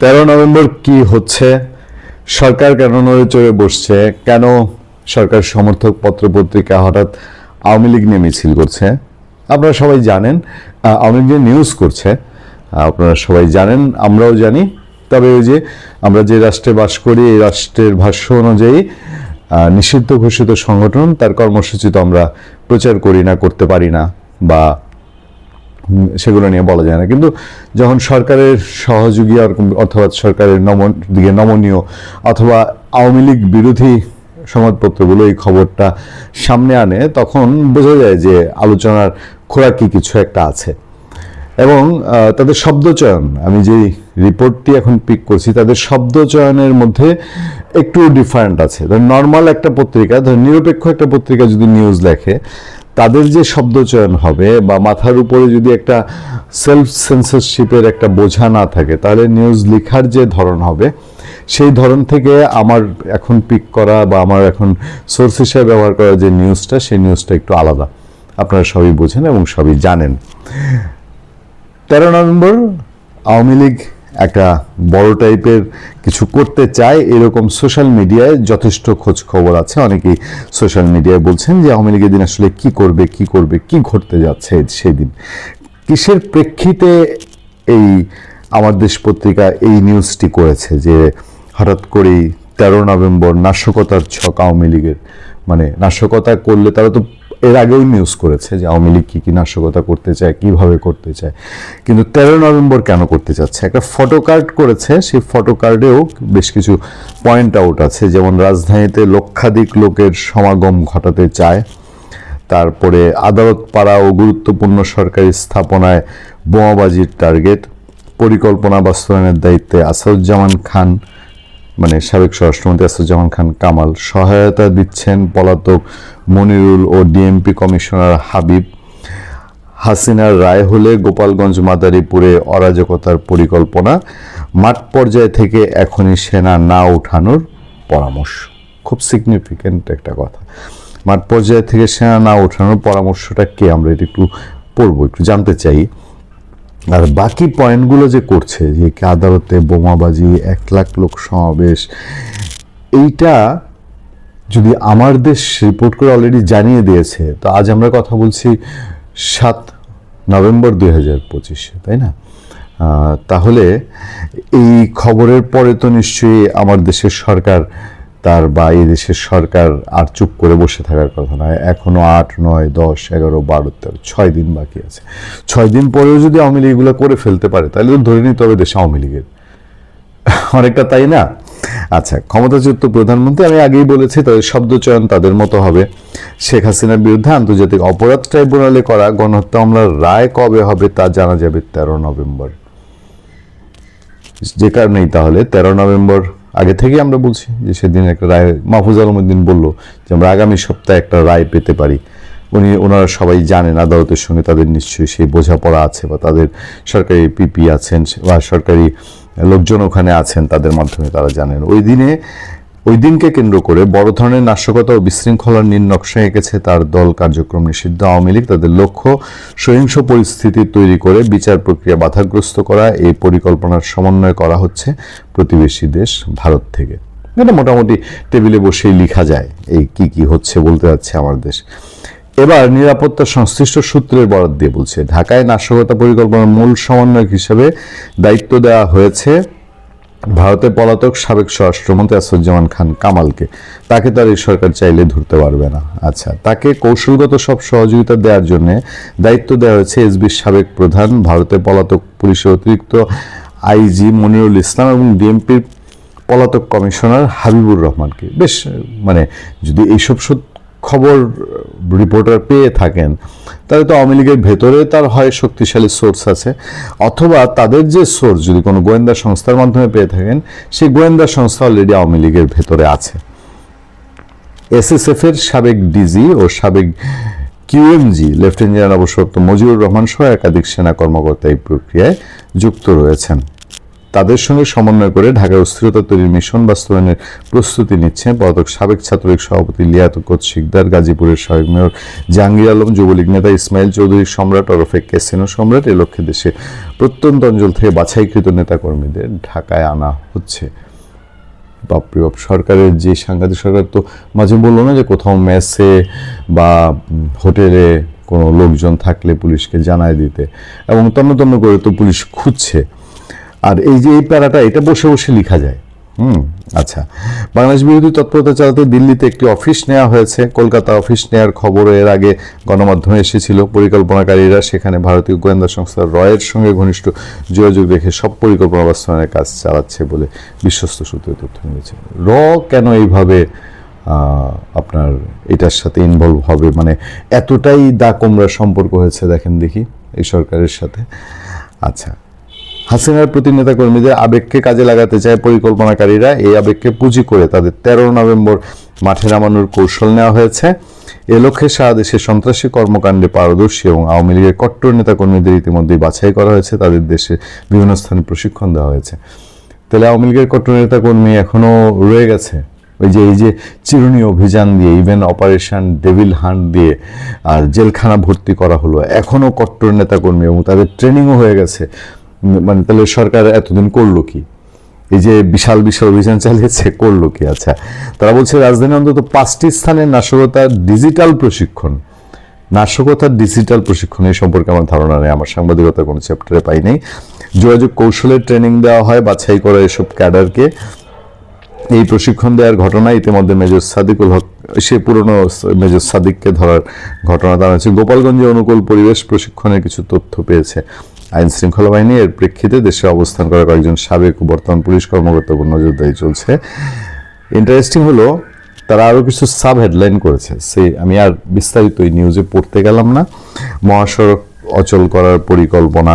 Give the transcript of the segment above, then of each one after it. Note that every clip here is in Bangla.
তেরো নভেম্বর কি হচ্ছে? সরকার কেন নড়ে চড়ে বসছে? কেন সরকার সমর্থক পত্র পত্রিকা হঠাৎ আওয়ামী লীগ নিয়ে মিছিল করছে? আপনারা সবাই জানেন আওয়ামী লীগ নিউজ করছে। আপনারা সবাই জানেন, আমরাও জানি। তবে ওই যে আমরা যে রাষ্ট্রে বাস করি, এই রাষ্ট্রের ভাষ্য অনুযায়ী নিষিদ্ধ ঘোষিত সংগঠন, তার কর্মসূচি তো আমরা প্রচার করি না, করতে পারি না, বা সেগুলো নিয়ে বলা যায় না। কিন্তু যখন সরকারের সহযোগী অথবা সরকারের নম দিকে নমনীয় অথবা আওয়ামী লীগ বিরোধী সংবাদপত্রগুলো এই খবরটা সামনে আনে, তখন বোঝা যায় যে আলোচনার খোরাকি কিছু একটা আছে। এবং তাদের শব্দচয়ন আমি যে রিপোর্টটি এখন পিক করছি, তাদের শব্দচয়নের মধ্যে একটু ডিফারেন্ট আছে। ধর নর্মাল একটা পত্রিকা, ধর নিরপেক্ষ একটা পত্রিকা যদি নিউজ লেখে তাদের যে শব্দচয়ন হবে বা মাথার উপরে যদি একটা সেলফ সেন্সরশিপের একটা বোঝা না থাকে, তাহলে নিউজ লেখার যে ধরন হবে, সেই ধরন থেকে আমার এখন পিক করা বা আমার এখন সোর্স হিসেবে ব্যবহার করা যে নিউজটা সেই নিউজটা একটু আলাদা। আপনারা সবই বোঝেন এবং সবই জানেন। তেরো নভেম্বর, আওয়ামী লীগ একটা বড় টাইপের কিছু করতে চায়, এরকম সোশ্যাল মিডিয়ায় যথেষ্ট খোঁজ খবর আছে। অনেকেই সোশ্যাল মিডিয়ায় বলছেন যে, আওয়ামী লীগের দিন আসলে কি করবে কি করবে, কি ঘটতে যাচ্ছে সেদিন? কিসের প্রেক্ষিতে এই আমার দেশ পত্রিকা এই নিউজটি করেছে যে, হঠাৎ করেই তেরো নভেম্বর নাশকতার ছক আওয়ামী লীগের মানে নাশকতা করলে তারা তো এর আগেও নিউজ করেছে যে আওয়ামী লীগ কী কী নাশকতা করতে চায়, কীভাবে করতে চায়। কিন্তু তেরো নভেম্বর কেন করতে চাচ্ছে? একটা ফটো কার্ড করেছে, সেই ফটো কার্ডেও বেশ কিছু পয়েন্ট আউট আছে। যেমন রাজধানীতে লক্ষাধিক লোকের সমাগম ঘটাতে চায়, তারপরে আদালত পাড়া ও গুরুত্বপূর্ণ সরকারি স্থাপনায় বোমাবাজির টার্গেট পরিকল্পনা বাস্তবায়নের দায়িত্বে আসাদুজ্জামান খান মানে সাবেক স্বরাষ্ট্রমন্ত্রী আসাদুজ্জামান খান কামাল সহায়তা দিচ্ছেন পলাতক মনিরুল ও ডিএমপি কমিশনার হাবিব। হাসিনার রায় হলে গোপালগঞ্জ মাদারীপুরে অরাজকতার পরিকল্পনা। মাঠ পর্যায় থেকে এখনই সেনা না উঠানোর পরামর্শ। খুব সিগনিফিক্যান্ট একটা কথা। মাঠ পর্যায় থেকে সেনা না ওঠানোর পরামর্শটা কে? আমরা এটা একটু পড়ব, একটু জানতে চাই। আর বাকি পয়েন্টগুলো যে করছে, যে আদালতে বোমাবাজি, এক লাখ লোক সমাবেশ, এইটা যদি আমার দেশ রিপোর্ট করে অলরেডি জানিয়ে দিয়েছে, তো আজ আমরা কথা বলছি সাত নভেম্বর দুই হাজার পঁচিশে, তাই না? তাহলে এই খবরের পরে তো নিশ্চয়ই আমার দেশের সরকার তার বা দেশের সরকার আর চুপ করে বসে থাকার কথা নয়। এখনও আট, নয়, দশ, এগারো, বারো, তেরো, ছয় দিন বাকি আছে। ছয় দিন পরেও যদি আওয়ামী লীগ এগুলো করে ফেলতে পারে, তাহলে তো ধরে নিতে হবে দেশে আওয়ামী লীগের। অনেকটা তাই না? আচ্ছা ক্ষমতাচ্যুত প্রধানমন্ত্রী, আমি আগেই বলেছি, তাদের শব্দচয়ন তাদের মতো হবে। শেখ হাসিনার বিরুদ্ধে আন্তর্জাতিক অপরাধ ট্রাইব্যুনালে করা গণহত্যা মামলার রায় কবে হবে তা জানা যাবে তেরো নভেম্বর। যে কারণেই তাহলে তেরো নভেম্বর আগে থেকে আমরা বলছি যে সেদিন একটা রায়, মাহফুজ আলমুদ্দিন বলল যে আমরা আগামী সপ্তাহে একটা রায় পেতে পারি। উনি, ওনারা সবাই জানেন আদালতের সঙ্গে তাদের নিশ্চয়ই সেই বোঝাপড়া আছে বা তাদের সরকারি পিপি আছেন বা সরকারি লোকজন ওখানে আছেন, তাদের মাধ্যমে তারা জানেন। ওই দিনে ওই দিনকে কেন্দ্র করে বড় ধরনের নাশকতা ও বিশৃঙ্খলার নকশা এঁকেছে তার দল কার্যক্রম নিষিদ্ধ। আওয়ামী লীগ তাদের লক্ষ্য সহিংস পরিস্থিতি তৈরি করে বিচার প্রক্রিয়া বাধাগ্রস্ত করা। এই পরিকল্পনার সমন্বয় করা হচ্ছে প্রতিবেশী দেশ ভারত থেকে। এটা মোটামুটি টেবিলে বসেই লেখা যায় এই কি কি হচ্ছে বলতে যাচ্ছে আমার দেশ। এবার নিরাপত্তা সংশ্লিষ্ট সূত্রের বরাদ দিয়ে বলছে, ঢাকায় নাশকতা পরিকল্পনার মূল সমন্বয়ক হিসেবে দায়িত্ব দেওয়া হয়েছে ভারতের পলাতক সাবেক স্বরাষ্ট্রমন্ত্রী আসাদুজ্জামান খান কামালকে। তাকে তার এই সরকার চাইলে ধরতে পারবে না। আচ্ছা তাকে কৌশলগত সব সহযোগিতা দেওয়ার জন্য দায়িত্ব দেওয়া হয়েছে এসবির সাবেক প্রধান, ভারতের পলাতক পুলিশের অতিরিক্ত আইজি মনিরুল ইসলাম এবং ডিএমপির পলাতক কমিশনার হাবিবুর রহমানকে। বেশ মানে যদি এইসব সত- খবর রিপোর্টার পেয়ে থাকেন। তাহলে তো আওয়ামী লীগের ভেতরে তার হয় শক্তিশালী সোর্স আছে। অথবা তাদের যে সোর্স, যদি কোনো গোয়েন্দা সংস্থার মাধ্যমে পেয়ে থাকেন, সেই গোয়েন্দা সংস্থা অলরেডি আওয়ামী লীগের ভেতরে আছে। এসএসএফ এর সাবেক ডিজি ও সাবেক কিউএমজি লেফটেন্যান্ট জেনারেল অবসরপ্রাপ্ত মজিবুর রহমান সহ একাধিক সেনা কর্মকর্তা এই প্রক্রিয়ায় যুক্ত রয়েছেন। তাদের সঙ্গে সমন্বয় করে ঢাকায় অস্থিরতা তৈরির মিশন বাস্তবায়নের প্রস্তুতি নিচ্ছে পলাতক সাবেক ছাত্রলীগ সভাপতি লিয়াকত শিকদার, গাজীপুরের সাবেক মেয়র জাহাঙ্গীর আলম, যুবলীগ নেতা ইসমাইল চৌধুরী সম্রাট, ওরফে কেসিনো সম্রাট এ লক্ষ্যে দেশে প্রত্যন্ত অঞ্চল থেকে বাছাইকৃত নেতাকর্মীদের ঢাকায় আনা হচ্ছে। বাপরে বাপ সরকারের যে সাংঘাতিক সরকার তো মাঝে বলল না যে কোথাও মেসে বা হোটেলে কোনো লোকজন থাকলে পুলিশকে জানায় দিতে। এবং তন্ন তন্ন করে তো পুলিশ খুঁজছে। আর এই যে এই প্যারাটা, এটা বসে বসে লেখা যায়। হুম আচ্ছা। বাংলাদেশ বিরোধী তৎপরতা চালাতে দিল্লিতে একটি অফিস নেওয়া হয়েছে। কলকাতা অফিস নেওয়ার খবর এর আগে গণমাধ্যমে এসেছিল। পরিকল্পনাকারীরা সেখানে ভারতীয় গোয়েন্দা সংস্থা রয়ের সঙ্গে ঘনিষ্ঠ যোগাযোগ রেখে সব পরিকল্পনা বাস্তবায়নের কাজ চালাচ্ছে বলে বিশ্বস্ত সূত্রে তথ্য মিলেছে। র কেন এইভাবে আপনার এটার সাথে ইনভলভ হবে? মানে এতটাই দা সম্পর্ক হয়েছে, দেখেন দেখি, এই সরকারের সাথে। আচ্ছা। হাসিনার প্রতি নেতাকর্মীদের আবেগকে কাজে লাগাতে চায় পরিকল্পনাকারীরা। এই আবেগকে পুঁজি করে তাদের তেরো নভেম্বর মাঠে নামানোর কৌশল নেওয়া হয়েছে। এ লক্ষ্যে সারা দেশে সন্ত্রাসী কর্মকাণ্ডে পারদর্শী এবং আওয়ামী লীগের কট্টর নেতাকর্মীদের ইতিমধ্যেই বাছাই করা হয়েছে। তাদের দেশে বিভিন্ন স্থানে প্রশিক্ষণ দেওয়া হয়েছে। তাহলে আওয়ামী লীগের কট্টর নেতাকর্মী এখনও রয়ে গেছে? ওই যে, এই যে চিরুনি অভিযান দিয়ে ইভেন অপারেশন ডেভিল হান্ট দিয়ে, আর জেলখানা ভর্তি করা হলো। এখনও কট্টর নেতাকর্মী এবং তাদের ট্রেনিংও হয়ে গেছে। মানে তাহলে সরকার এতদিন করল কি? এই যে বিশাল বিশাল অভিযান চালিয়েছে, করল কি? আচ্ছা তারা বলছে রাজধানী অন্তত পাঁচটি স্থানে নাশকতার ডিজিটাল প্রশিক্ষণ। নাশকতার ডিজিটাল প্রশিক্ষণ এই সম্পর্কে আমার ধারণা নেই, আমার সাংবাদিকতার কোনো চ্যাপ্টারে পাই নাই। যোগাযোগ কৌশলের ট্রেনিং দেওয়া হয়, বাছাই করা এসব ক্যাডারকে। এই প্রশিক্ষণ দেওয়ার ঘটনা ইতিমধ্যে মেজর সাদিকুল হক, সে পুরনো মেজর সাদিককে ধরার ঘটনা দাঁড়াচ্ছে গোপালগঞ্জে অনুকূল পরিবেশ প্রশিক্ষণের কিছু তথ্য পেয়েছে। আইন শৃঙ্খলা বাহিনী এর প্রেক্ষিতে দেশে অবস্থান করা কয়েকজন সাবেক বর্তমান পুলিশ কর্মকর্তার উপর নজরদারি চলছে। ইন্টারেস্টিং হলো, তারা আরও কিছু সাব হেডলাইন করেছে। সে, আমি আর বিস্তারিত এই নিউজে পড়তে গেলাম না। মহাসড়ক অচল করার পরিকল্পনা,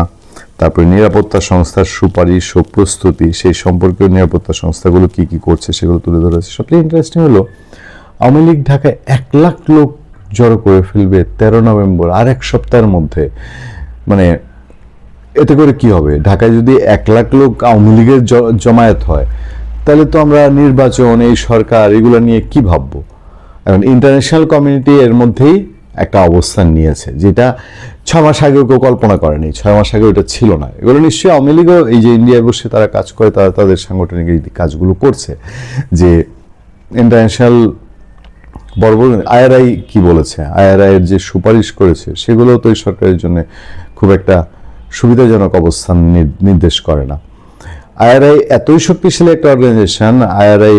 তারপরে নিরাপত্তা সংস্থার সুপারিশ ও প্রস্তুতি, সেই সম্পর্কীয় নিরাপত্তা সংস্থাগুলো কি কি করছে সেগুলো তুলে ধরেছে সবচেয়ে ইন্টারেস্টিং হলো, আওয়ামী লীগ ঢাকায় এক লাখ লোক জড়ো করে ফেলবে তেরো নভেম্বর, আর এক সপ্তাহের মধ্যে। মানে এতে করে কি হবে? ঢাকায় যদি এক লাখ লোক আওয়ামী লীগের জমায়েত হয়, তাহলে তো আমরা নির্বাচন, এই সরকার, এগুলো নিয়ে কি ভাববো? এখন ইন্টারন্যাশনাল কমিউনিটি এর মধ্যেই একটা অবস্থান নিয়েছে, যেটা ছ মাস আগেও কেউ কল্পনা করেনি, ছয় মাস আগে ওটা ছিল না। এগুলো নিশ্চয়ই আওয়ামী লীগও এই যে ইন্ডিয়ায় বসে তারা কাজ করে, তারা তাদের সাংগঠনিক কাজগুলো করছে, যে ইন্টারন্যাশনাল বড় বড় আইআরআই কি বলেছে? আইআরআই এর যে সুপারিশ করেছে, সেগুলো তো এই সরকারের জন্য খুব একটা সুবিধাজনক অবস্থান নির- নির্দেশ করে না। আইআরআই এতই শক্তিশালী একটা অর্গানাইজেশন, আইআরআই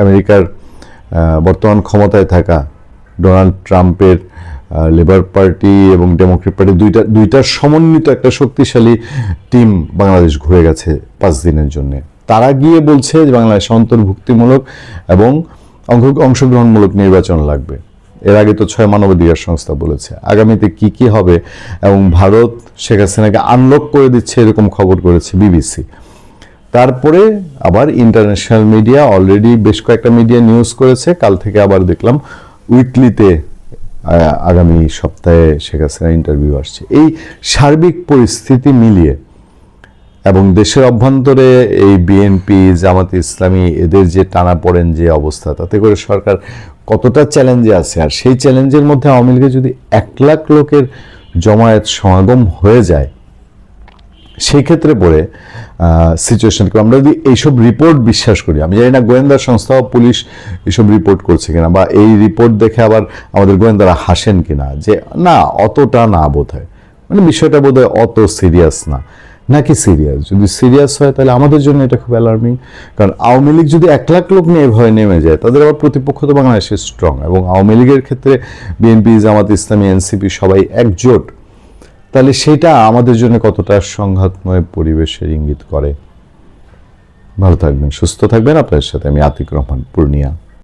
আমেরিকার বর্তমান ক্ষমতায় থাকা ডোনাল্ড ট্রাম্পের লেবার পার্টি এবং ডেমোক্রেট পার্টি দুইটা দুইটার সমন্বিত একটা শক্তিশালী টিম বাংলাদেশ ঘুরে গেছে পাঁচ দিনের জন্য। তারা গিয়ে বলছে যে বাংলাদেশ অন্তর্ভুক্তিমূলক এবং অংশগ্রহণমূলক নির্বাচন লাগবে। এর আগে তো ছয় মানবাধিকার সংস্থা বলেছে। আগামীতে কি কি হবে? এবং ভারত শেখ হাসিনাকে আনলক করে দিচ্ছে এরকম খবর করেছে বিবিসি তারপরে আবার ইন্টারন্যাশনাল মিডিয়া অলরেডি বেশ কয়েকটা মিডিয়া নিউজ করেছে। কাল থেকে আবার দেখলাম উইকলিতে আগামী সপ্তাহে শেখ হাসিনা ইন্টারভিউ আসছে। এই সার্বিক পরিস্থিতি মিলিয়ে এবং দেশের অভ্যন্তরে এই বিএনপি জামাত ইসলামী, এদের যে টানা পড়েন যে অবস্থা, তাতে করে সরকার কতটা চ্যালেঞ্জে আছে? আর সেই চ্যালেঞ্জের মধ্যে আওয়ামী লীগের যদি এক লাখ লোকের জমায়েত সমাগম হয়ে যায়, সেই ক্ষেত্রে পড়ে সিচুয়েশন আমরা যদি এইসব রিপোর্ট বিশ্বাস করি, আমি জানি না গোয়েন্দা সংস্থা পুলিশ এইসব রিপোর্ট করছে কিনা, বা এই রিপোর্ট দেখে আবার আমাদের গোয়েন্দারা হাসেন কিনা, যে না, অতটা না বোধ হয় মানে বিষয়টা বোধ হয় অত সিরিয়াস না। নাকি সিরিয়াস? যদি সিরিয়াস হয়, তাহলে আমাদের জন্য এটা খুব অ্যালার্মিং কারণ আওয়ামী লীগ যদি এক লাখ লোক নিয়ে ভয় নেমে যায়, তাদের আবার প্রতিপক্ষ তো বাংলাদেশে স্ট্রং এবং আওয়ামী লীগের ক্ষেত্রে বিএনপি, জামাত ইসলামী, এনসিপি সবাই একজোট। তাহলে সেটা আমাদের জন্য কতটা সংঘাতময় পরিবেশের ইঙ্গিত করে? ভালো থাকবেন, সুস্থ থাকবেন। আপনার সাথে আমি আতিক রহমান, পূর্ণিয়া।